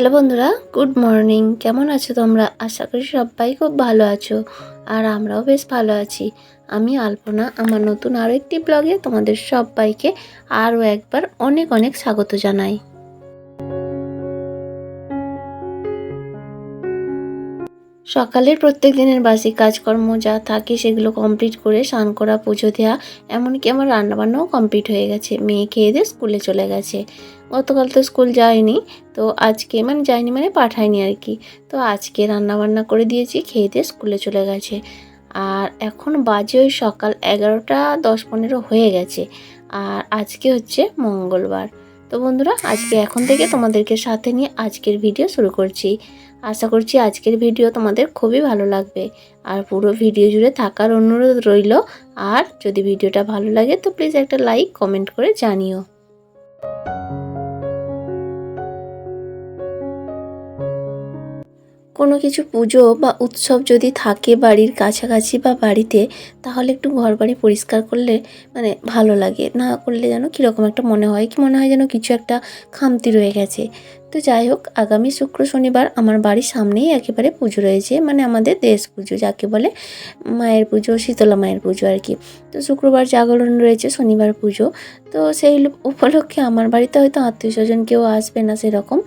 Hello বন্ধুরা, good morning. কেমন আছো তোমরা? আশা করি সবাই খুব ভালো আছো আর আমরাও বেশ ভালো আছি। আমি আলপনা, আমার নতুন আরও একটি ব্লগে তোমাদের সবাইকে আরও একবার অনেক অনেক স্বাগত জানাই। সকালের প্রত্যেক দিনের বাসি কাজকর্ম যা থাকে সেগুলো কমপ্লিট করে স্নান করা, পুজো দেওয়া এমনকি আমার রান্নাবান্নাও কমপ্লিট হয়ে গেছে। মেয়ে খেয়ে দিয়ে স্কুলে চলে গেছে। গতকাল তো স্কুল যায়নি, তো আজকে মানে যায়নি মানে পাঠায়নি আর কি। তো আজকে রান্নাবান্না করে দিয়েছি, খেয়ে দিয়ে স্কুলে চলে গেছে। আর এখন বাজে ওই সকাল এগারোটা দশ পনেরো হয়ে গেছে। আর আজকে হচ্ছে মঙ্গলবার। তো বন্ধুরা, আজকে এখন থেকে তোমাদেরকে সাথে নিয়ে আজকের ভিডিও শুরু করছি। আশা করছি আজকের ভিডিও তোমাদের খুবই ভালো লাগবে। আর পুরো ভিডিও জুড়ে থাকার অনুরোধ রইল। আর যদি ভিডিওটা ভালো লাগে তো প্লিজ একটা লাইক কমেন্ট করে জানিও। কোনো কিছু পুজো বা উৎসব যদি থাকে বাড়ির কাছাকাছি বা বাড়িতে, তাহলে একটু ঘর বাড়ি পরিষ্কার করলে মানে ভালো লাগে। না করলে যেন কীরকম একটা মনে হয়, কি মনে হয় যেন কিছু একটা খামতি রয়ে গেছে। তো যাই হোক, আগামী শুক্র শনিবার আমার বাড়ির সামনেই একেবারে পুজো রয়েছে মানে আমাদের দেশ পুজো যাকে বলে মায়ের পুজো, শীতলা মায়ের পুজো আর কি। তো শুক্রবার জাগরণ রয়েছে, শনিবার পুজো। তো সেই উপলক্ষে আমার বাড়িতে হয়তো আত্মীয় স্বজন কেউ আসবে না সেরকম।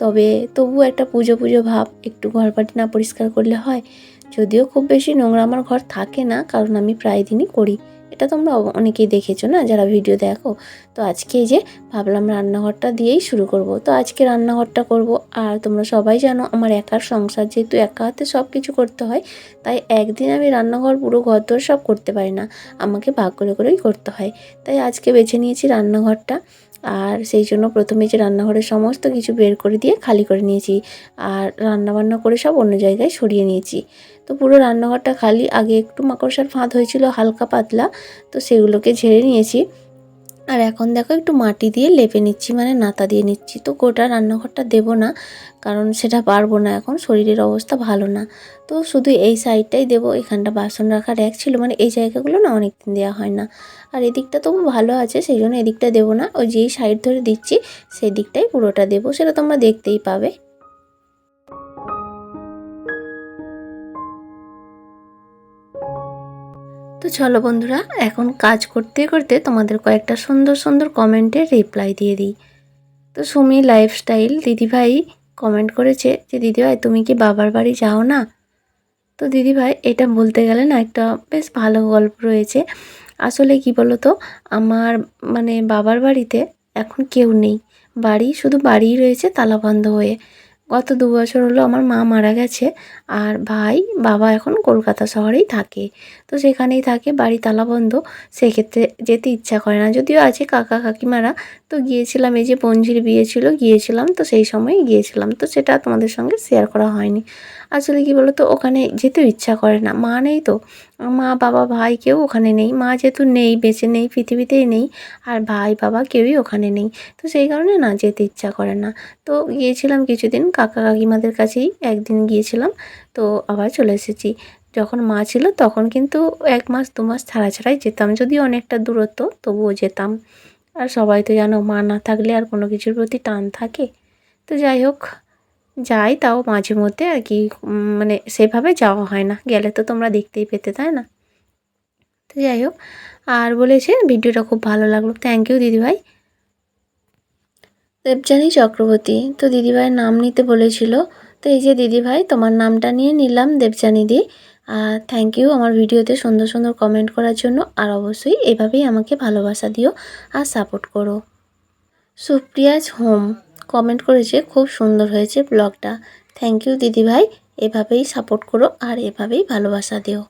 তবে তবু একটা পুজো পুজো ভাব, একটু ঘর বাড়ি না পরিষ্কার করলে হয়। যদিও খুব বেশি নোংরা আমার ঘর থাকে না, কারণ আমি প্রায় দিনই করি। এটা তোমরা অনেকেই দেখেছ না? যারা ভিডিও দেখো। তো আজকে যে ভাবলাম রান্নাঘরটা দিয়েই শুরু করব। তো আজকে রান্নাঘরটা করব। আর তোমরা সবাই জানো, আমার একার সংসার যেহেতু একা হাতে সব কিছু করতে হয়, তাই একদিন আমি রান্নাঘর, পুরো ঘর সব করতে পারি না। আমাকে ভাগ করে করেই করতে হয়। তাই আজকে বেছে নিয়েছি রান্নাঘরটা। আর সেই জন্য প্রথমে যে রান্নাঘরের সমস্ত কিছু বের করে দিয়ে খালি করে নিয়েছি আর রান্নাবান্না করে সব অন্য জায়গায় সরিয়ে নিয়েছি। তো পুরো রান্নাঘরটা খালি, আগে একটু মাকড়সার ফাঁদ হয়েছিল হালকা পাতলা, তো সেগুলোকে ঝেড়ে নিয়েছি। আর এখন দেখো একটু মাটি দিয়ে লেপে নিচ্ছি মানে নাতা দিয়ে নিচ্ছি। তো গোটা রান্নাঘরটা দেবো না, কারণ সেটা পারব না এখন, শরীরের অবস্থা ভালো না। তো শুধু এই সাইডটাই দেবো, এখানটা বাসন রাখার এক ছিল মানে এই জায়গাগুলো না অনেক দিন দেওয়া হয় না। আর এদিকটা তবু ভালো আছে, সেই জন্য এদিকটা দেবো না, ওই যেই সাইড ধরে দিচ্ছি, সেই দিকটাই পুরোটা দেবো, সেটা তোমরা দেখতেই পাবে। তো চলো বন্ধুরা, এখন কাজ করতে করতে তোমাদের কয়েকটা সুন্দর সুন্দর কমেন্টের রিপ্লাই দিয়ে দিই। তো সুমি লাইফস্টাইল দিদিভাই কমেন্ট করেছে যে, দিদিভাই, তুমি কি বাবার বাড়ি যাও না? তো দিদিভাই এটা বলতে গেলে না একটা বেশ ভালো গল্প রয়েছে। আসলে কি বলো তো আমার মানে বাবার বাড়িতে এখন কেউ নেই। বাড়ি শুধু বাড়িই রয়েছে তালা বন্ধ হয়ে। গত দু বছর হলো আমার মা মারা গেছে আর ভাই, বাবা এখন কলকাতা শহরেই থাকে। তো সেখানেই থাকে, বাড়ি তালাবন্ধ সেক্ষেত্রে যেতে ইচ্ছা করে না। যদিও আছে কাকা, কাকিমারা। তো গিয়েছিলাম, এই যে পঞ্জির বিয়ে ছিল, গিয়েছিলাম। তো সেই সময় গিয়েছিলাম। তো সেটা তোমাদের সঙ্গে শেয়ার করা হয়নি। আসলে কি বলো তো ওখানে যেতে ইচ্ছা করে না। মা নেই তো। মা, বাবা, ভাই কেউ ওখানে নেই। মা যেহেতু নেই, বেঁচে নেই, পৃথিবীতেই নেই, আর ভাই, বাবা কেউই ওখানে নেই। তো সেই কারণে না যেতে ইচ্ছা করে না। তো গিয়েছিলাম কিছুদিন, কাকা কাকিমাদের কাছেই একদিন গিয়েছিলাম। তো আবার চলে এসেছি। যখন মা ছিল তখন কিন্তু এক মাস, দু মাস ছাড়া ছাড়াই যেতাম। যদিও অনেকটা দূরত্ব, তবুও যেতাম। আর সবাই তো জানো, মা না থাকলে আর কোনো কিছুর প্রতি টান থাকে। তো যাই হোক যাই তাও মাঝে মধ্যে আর কি মানে সেভাবে যাওয়া হয় না। গেলে তো তোমরা দেখতেই পেতে, তাই না? তো যাই হোক, আর বলেছে ভিডিওটা খুব ভালো লাগল। থ্যাংক ইউ দিদিভাই। দেবজানী চক্রবর্তী, তো দিদিভাইয়ের নাম নিতে বলেছিল। তো এই যে দিদিভাই, তোমার নামটা নিয়ে নিলাম দেবজানী দি। আর থ্যাংক ইউ আমার ভিডিওতে সুন্দর সুন্দর কমেন্ট করার জন্য। আর অবশ্যই এভাবেই আমাকে ভালোবাসা দিও আর সাপোর্ট করো। সুপ্রিয়াজ হোম। কমেন্ট করেছে খুব সুন্দর হয়েছে ব্লগটা। থ্যাংক ইউ দিদিভাই। এভাবেই সাপোর্ট করো আর এভাবেই ভালোবাসা দিও।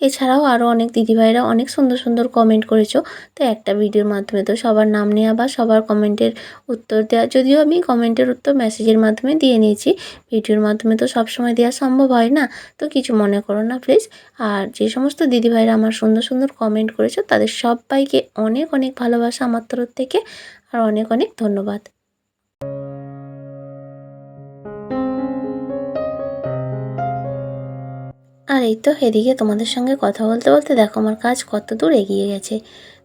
এছাড়াও আরও অনেক দিদিভাইরা অনেক সুন্দর সুন্দর কমেন্ট করেছ। তো একটা ভিডিওর মাধ্যমে তো সবার নাম নেওয়া বা সবার কমেন্টের উত্তর দেওয়া যদিও আমি কমেন্টের উত্তর মেসেজের মাধ্যমে দিয়ে নিয়েছি। ভিডিওর মাধ্যমে তো সবসময় দেওয়া সম্ভব হয় না। তো কিছু মনে করো না প্লিজ আর যে সমস্ত দিদিভাইরা আমার সুন্দর সুন্দর কমেন্ট করেছ, তাদের সবাইকে অনেক অনেক ভালোবাসা আমার তরফ থেকে। আর অনেক অনেক ধন্যবাদ। আর এই তো এদিকে তোমাদের সঙ্গে কথা বলতে বলতে দেখো আমার কাজ কত দূর এগিয়ে গেছে।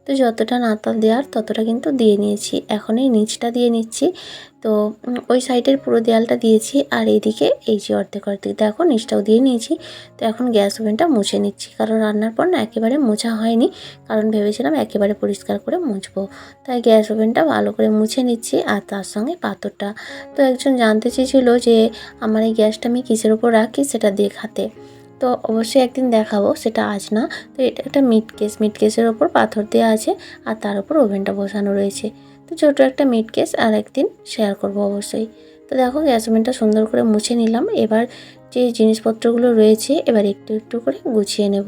তো যতটা নাতাল দেওয়ার ততটা কিন্তু দিয়ে নিয়েছি। এখন এই নিচটা দিয়ে নিচ্ছি। তো ওই সাইডের পুরো দেয়ালটা দিয়েছি আর এইদিকে এই যে অর্ধেক অর্ধেক দেখো নিচটাও দিয়ে নিয়েছি। তো এখন গ্যাস ওভেনটা মুছে নিচ্ছি। কারণ রান্নার পর না একেবারে মোছা হয়নি। কারণ ভেবেছিলাম একেবারে পরিষ্কার করে মুছবো। তাই গ্যাস ওভেনটা ভালো করে মুছে নিচ্ছি আর তার সঙ্গে পাথরটা। তো একজন জানতে চেয়েছিল যে, আমার এই গ্যাসটা আমি কিসের উপর রাখি সেটা দেখাতে। তো অবশ্যই একদিন দেখাবো, সেটা আজ না। তো এটা একটা মিট কেস মিট কেসের ওপর পাথর দেওয়া আছে আর তার উপর ওভেনটা বসানো রয়েছে। তো ছোটো একটা মিট কেস আর একদিন শেয়ার করব অবশ্যই। তো দেখো গ্যাস ওভেনটা সুন্দর করে মুছে নিলাম। এবার যে জিনিসপত্রগুলো রয়েছে, এবার একটু একটু করে গুছিয়ে নেব।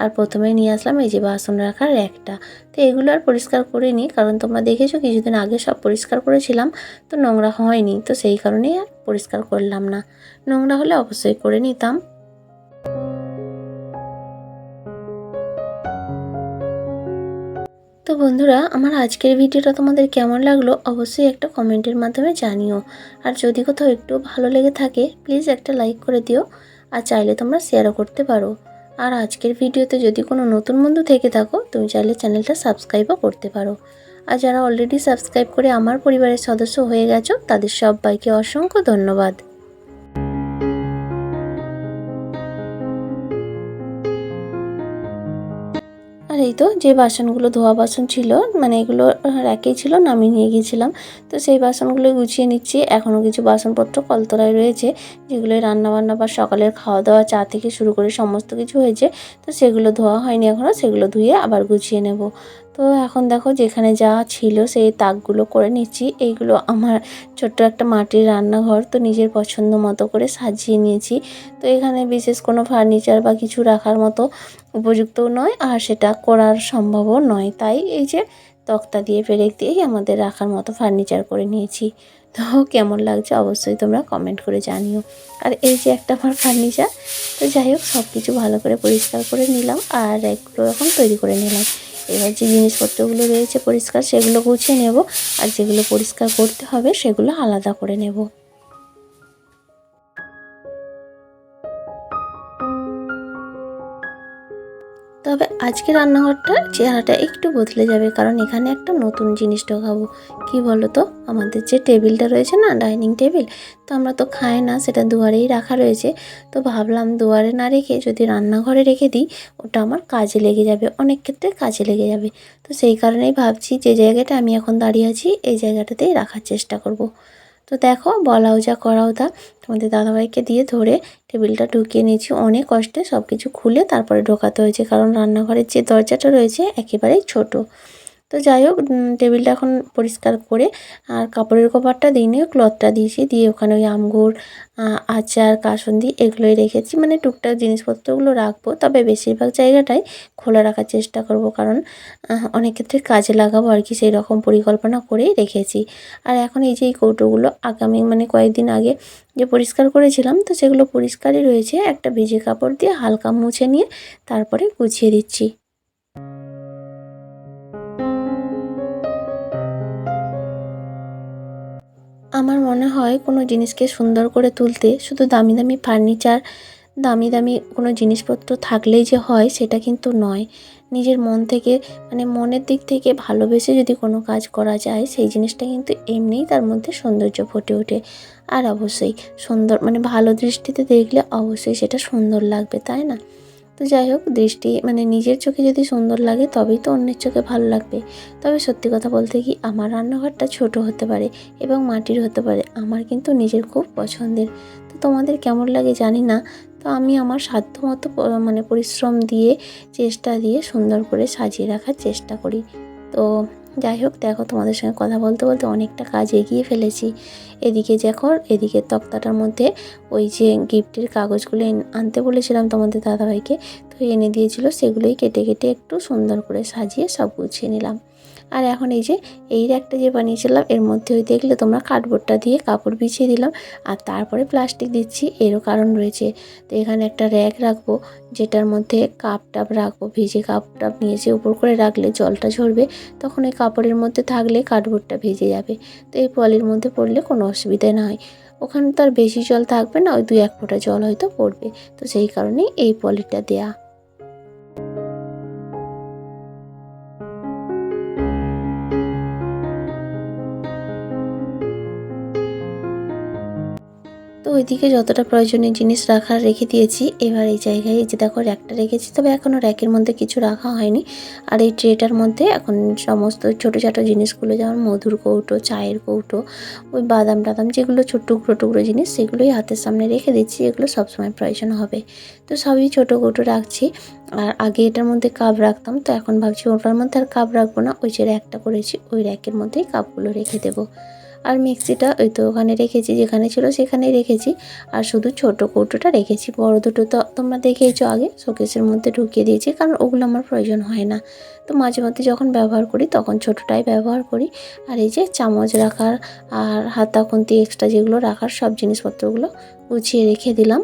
আর প্রথমে নিয়ে আসলাম এই যে বাসন রাখার র্যাকটা। তো এগুলো আর পরিষ্কার করিনি কারণ তোমরা দেখেছ কিছুদিন আগে সব পরিষ্কার করেছিলাম, তো নোংরা হয়নি। তো সেই কারণেই আর পরিষ্কার করলাম না। নোংরা হলে অবশ্যই করে নিতাম। তো বন্ধুরা, আমার আজকের ভিডিওটা তোমাদের কেমন লাগল অবশ্যই একটা কমেন্টের মাধ্যমে জানিও। আর যদি কোথাও একটু ভালো লেগে থাকে প্লিজ একটা লাইক করে দিও আর চাইলে তোমরা শেয়ারও করতে পারো। আর আজকের ভিডিওতে যদি কোনো নতুন বন্ধু থেকে থাকো, তুমি চাইলে চ্যানেলটা সাবস্ক্রাইবও করতে পারো। আর যারা অলরেডি সাবস্ক্রাইব করে আমার পরিবারের সদস্য হয়ে গেছো, তাদের সবাইকে অসংখ্য ধন্যবাদ। এই তো যে বাসনগুলো ধোয়া বাসন ছিল মানে এগুলো র্যাকেই ছিল, নামিয়ে নিয়ে গিয়েছিলাম। তো সেই বাসনগুলো গুছিয়ে নিচ্ছি। এখনও কিছু বাসনপত্র কলতলায় রয়েছে, যেগুলো রান্নাবান্না বা সকালের খাওয়া দাওয়া চা থেকে শুরু করে সমস্ত কিছু হয়েছে। তো সেগুলো ধোয়া হয়নি এখনও সেগুলো ধুয়ে আবার গুছিয়ে নেব। তো এখন দেখো যেখানে যা ছিল সেই তাকগুলো করে নিচ্ছি। এইগুলো আমার ছোট্ট একটা মাটির রান্নাঘর, তো নিজের পছন্দ মতো করে সাজিয়ে নিয়েছি। তো এখানে বিশেষ কোনো ফার্নিচার বা কিছু রাখার মতো উপযুক্তও নয় আর সেটা করার সম্ভবও নয়। তাই এই যে তক্তা দিয়ে পেরেক দিয়েই আমাদের রাখার মতো ফার্নিচার করে নিয়েছি। তো কেমন লাগছে অবশ্যই তোমরা কমেন্ট করে জানিও। আর এই যে একটা আমার ফার্নিচার, তো যাই হোক সব কিছু ভালো করে পরিষ্কার করে নিলাম আর এগুলো এখন তৈরি করে নিলাম। এবার যে জিনিসপত্রগুলো রয়েছে পরিষ্কার সেগুলো গুছিয়ে নেব আর যেগুলো পরিষ্কার করতে হবে সেগুলো আলাদা করে নেব। তবে আজকে রান্নাঘরটার চেহারাটা একটু বদলে যাবে, কারণ এখানে একটা নতুন জিনিস ঢোকাবো। কি বলো তো আমাদের যে টেবিলটা রয়েছে না, ডাইনিং টেবিল, তো আমরা তো খাই না, সেটা দুয়ারেই রাখা রয়েছে। তো ভাবলাম দুয়ারে না রেখে যদি রান্নাঘরে রেখে দিই, ওটা আমার কাজে লেগে যাবে, অনেক ক্ষেত্রে কাজে লেগে যাবে। তো সেই কারণেই ভাবছি যে জায়গাটা আমি এখন দাঁড়িয়ে আছি, এই জায়গাটাতেই রাখার চেষ্টা করব। তো দেখো, বলাও যা করাও তা। তোমাদের দাদাভাইকে দিয়ে ধরে টেবিলটা ঢুকিয়ে নিয়েছি। অনেক কষ্টে সব কিছু খুলে তারপরে ঢোকাতে হয়েছে, কারণ রান্নাঘরের যে দরজাটা রয়েছে একেবারেই ছোট। তো যাই হোক টেবিলটা এখন পরিষ্কার করে আর কাপড়ের কভারটা দিইনি ক্লথটা দিয়েছি। দিয়ে ওখানে ওই আমগুর আচার, কাসন্দি এগুলোই রেখেছি। মানে টুকটাক জিনিসপত্রগুলো রাখব। তবে বেশিরভাগ জায়গাটাই খোলা রাখার চেষ্টা করব। কারণ অনেক ক্ষেত্রে কাজে লাগাবো আর কি সেই রকম পরিকল্পনা করেই রেখেছি। আর এখন এই যে এই কৌটোগুলো আগামী মানে কয়েকদিন আগে যে পরিষ্কার করেছিলাম, তো সেগুলো পরিষ্কারই রয়েছে। একটা ভিজে কাপড় দিয়ে হালকা মুছে নিয়ে তারপরে গুছিয়ে দিচ্ছি। আমার মনে হয় কোনো জিনিসকে সুন্দর করে তুলতে শুধু দামি দামি ফার্নিচার, দামি দামি কোনো জিনিসপত্র থাকলেই যে হয় সেটা কিন্তু নয়। নিজের মন থেকে মানে মনের দিক থেকে ভালোবেসে যদি কোনো কাজ করা যায়, সেই জিনিসটা কিন্তু এমনিই তার মধ্যে সৌন্দর্য ফুটে ওঠে। আর অবশ্যই সুন্দর মানে ভালো দৃষ্টিতে দেখলে অবশ্যই সেটা সুন্দর লাগবে, তাই না? তো যাই হোক, দৃষ্টি মানে নিজের চোখে যদি সুন্দর লাগে তবেই তো অন্যের চোখে ভালো লাগবে। তবে সত্যি কথা বলতে কি, আমার রান্নাঘরটা ছোট হতে পারে এবং মাটির হতে পারে, আমার কিন্তু নিজের খুব পছন্দের। তো তোমাদের কেমন লাগে জানি না, তো আমি আমার সাধ্য মতো মানে পরিশ্রম দিয়ে, চেষ্টা দিয়ে সুন্দর করে সাজিয়ে রাখার চেষ্টা করি। তো যাই হোক, দেখো তোমাদের সঙ্গে কথা বলতে বলতে অনেকটা কাজ এগিয়ে ফেলেছি। এদিকে দেখো, এদিকে তক্তাটার মধ্যে ওই যে গিফটের কাগজগুলো আনতে বলেছিলাম তোমাদের দাদাভাইকে, তো এনে দিয়েছিল, সেগুলোই কেটে কেটে একটু সুন্দর করে সাজিয়ে সব গুছিয়ে নিলাম। আর এখন এই যে, এই র্যাকটা যে বানিয়েছিলাম, এর মধ্যে ওই দেখলে তোমরা কার্ডবোর্ডটা দিয়ে কাপড় বিছিয়ে দিলাম। আর তারপরে প্লাস্টিক দিচ্ছি, এরও কারণ রয়েছে। তো এখানে একটা র্যাক রাখব, যেটার মধ্যে কাপ টাপ রাখব, ভিজে কাপ টাপ নিয়ে এসে উপর করে রাখলে জলটা ঝরবে। তখন এই কাপড়ের মধ্যে থাকলে কার্ডবোর্ডটা ভিজে যাবে। তো এই পলির মধ্যে পড়লে কোনো অসুবিধা না হয়। ওখানে তো আর বেশি জল থাকবে না, ওই দু এক ফোঁটা জল হয়তো পড়বে। তো সেই কারণেই এই পলিটা দেয়া। ওইদিকে যতটা প্রয়োজনীয় জিনিস রাখার রেখে দিয়েছি, এবার এই জায়গায় যে দেখো র্যাকটা রেখেছি, তবে এখনও র্যাকের মধ্যে কিছু রাখা হয়নি। আর এই ট্রেটার মধ্যে এখন সমস্ত ছোটো ছোটো জিনিসগুলো, যেমন মধুর কৌটো, চায়ের কৌটো, ওই বাদাম টাদাম, যেগুলো ছোট টুকরো টুকরো জিনিস, সেগুলোই হাতের সামনে রেখে দিচ্ছি, এগুলো সবসময় প্রয়োজন হবে। তো সবই ছোটো কৌটো রাখছি। আর আগে এটার মধ্যে কাপ রাখতাম, তো এখন ভাবছি ওটার মধ্যে আর কাপ রাখব না, ওই যে র্যাকটা করেছি, ওই র্যাকের মধ্যেই কাপগুলো রেখে দেবো। আর মিক্সিটা ওই তো ওখানে রেখেছি, যেখানে ছিল সেখানে রেখেছি। আর শুধু ছোট কৌটোটা রেখেছি, বড় দুটো তো তোমরা দেখেছ আগে, শোকেসের মধ্যে ঢুকিয়ে দিয়েছি, কারণ ওগুলো আমার প্রয়োজন হয় না। তো মাঝে মধ্যে যখন ব্যবহার করি, তখন ছোটোটাই ব্যবহার করি। আর এই যে চামচ রাখার আর হাতা খুন্তি এক্সট্রা যেগুলো রাখার সব জিনিসপত্রগুলো গুছিয়ে রেখে দিলাম।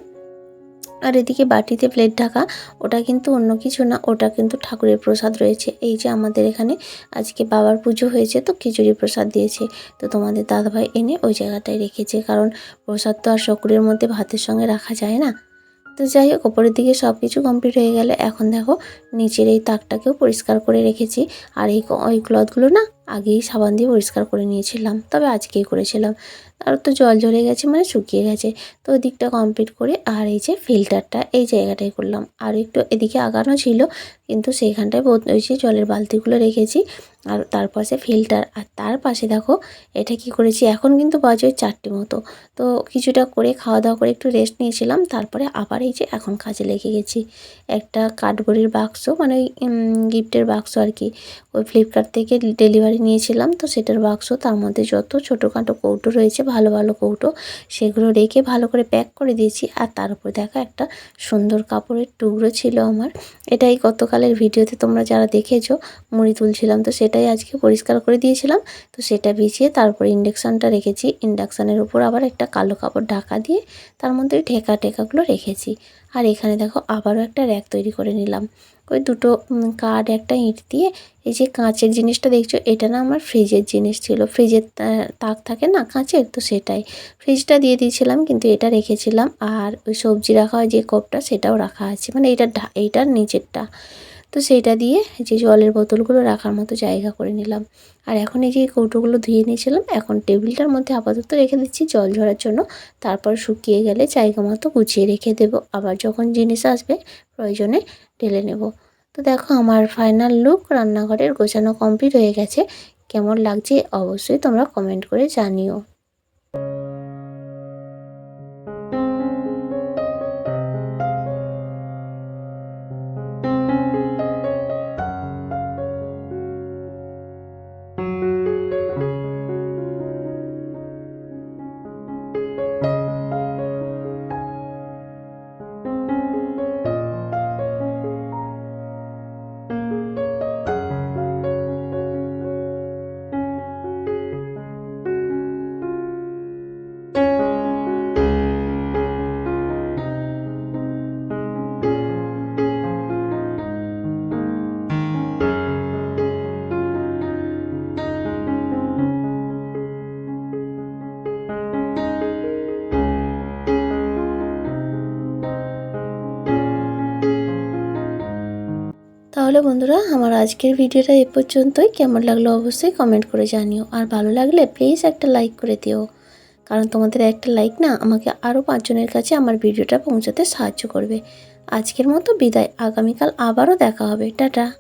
আর এদিকে বাটিতে প্লেট ঢাকা, ওটা কিন্তু অন্য কিছু না, ওটা কিন্তু ঠাকুরের প্রসাদ রয়েছে। এই যে আমাদের এখানে আজকে বাবার পুজো হয়েছে, তো খিচুড়ি প্রসাদ দিয়েছে। তো তোমাদের দাদাভাই এনে ওই জায়গাটায় রেখেছে, কারণ প্রসাদ তো আর শকুরের মধ্যে ভাতের সঙ্গে রাখা যায় না। তো যাই হোক, ওপরের দিকে সব কিছু কমপ্লিট হয়ে গেলে এখন দেখো নিচের এই তাকটাকেও পরিষ্কার করে রেখেছি। আর এই ওই ক্লথগুলো না আগেই সাবান দিয়ে পরিষ্কার করে নিয়েছিলাম, তবে আজকেই করেছিলাম। আর তো জল ঝরে গেছে মানে শুকিয়ে গেছে। তো ওই দিকটা কমপ্লিট করে আর এই যে ফিল্টারটা এই জায়গাটায় করলাম। আর একটু এদিকে আগানো ছিল, কিন্তু সেইখানটায় ওই যে জলের বালতিগুলো রেখেছি। আর তার পাশে ফিল্টার আর তার পাশে দেখো, এটা কি করেছি, এখন কিন্তু বাজে ওই চারটে মতো। তো কিছুটা করে খাওয়া দাওয়া করে একটু রেস্ট নিয়েছিলাম, তারপরে আবার এই যে এখন কাজে লেগে গেছি। একটা কাঠবড়ির বাক্স মানে গিফটের বাক্স আর কি। ওই ফ্লিপকার্ট থেকে ডেলিভারি নিয়েছিলাম, তো সেটার বাক্স তার মধ্যে যত ছোটোখাটো কৌটো রয়েছে ভালো ভালো কৌটো সেগুলো রেখে ভালো করে প্যাক করে দিয়েছি। আর তার উপর দেখা একটা সুন্দর কাপড়ের টুকরো ছিল আমার। এটাই গতকালের ভিডিওতে তোমরা যারা দেখেছ, মুড়ি তুলছিলাম তো সেটাই আজকে পরিষ্কার করে দিয়েছিলাম। তো সেটা বিছিয়ে তারপর ইন্ডাকশানটা রেখেছি। ইন্ডাকশানের উপর আবার একটা কালো কাপড় ঢাকা দিয়ে তার মধ্যে ঠেকা টেকাগুলো রেখেছি। আর এখানে দেখো আবারও একটা র্যাক তৈরি করে নিলাম। ওই দুটো কাঠ, একটা ইঁট দিয়ে এই যে কাঁচের জিনিসটা দেখছ, এটা না আমার ফ্রিজের জিনিস ছিল। ফ্রিজের তাক থাকে না কাঁচের? তো সেটাই। ফ্রিজটা দিয়ে দিয়েছিলাম, কিন্তু এটা রেখেছিলাম। আর ওই সবজি রাখা হয় যে কোপটা, সেটাও রাখা আছে। মানে এটা এইটার নিচেরটা। তো সেইটা দিয়ে যে জলের বোতলগুলো রাখার মতো জায়গা করে নিলাম। আর এখন এই যে কৌটোগুলো ধুয়ে নিয়েছিলাম, এখন টেবিলটার মধ্যে আপাতত রেখে দিচ্ছি জল ঝরার জন্য। তারপর শুকিয়ে গেলে জায়গা মতো গুছিয়ে রেখে দেব। আবার যখন জিনিস আসবে প্রয়োজনে ঢেলে নেব। তো দেখো আমার ফাইনাল লুক রান্নাঘরের গোছানো কমপ্লিট হয়ে গেছে। কেমন লাগছে অবশ্যই তোমরা কমেন্ট করে জানিও। তাহলে বন্ধুরা, আমার আজকের ভিডিওটা এ পর্যন্তই। কেমন লাগল অবশ্যই কমেন্ট করে জানিও। আর ভালো লাগলে প্লিজ একটা লাইক করে দিও। কারণ তোমাদের একটা লাইক না, আমাকে আরও পাঁচজনের কাছে আমার ভিডিওটা পৌঁছাতে সাহায্য করবে। আজকের মতো বিদায়। আগামীকাল আবারও দেখা হবে। টাটা।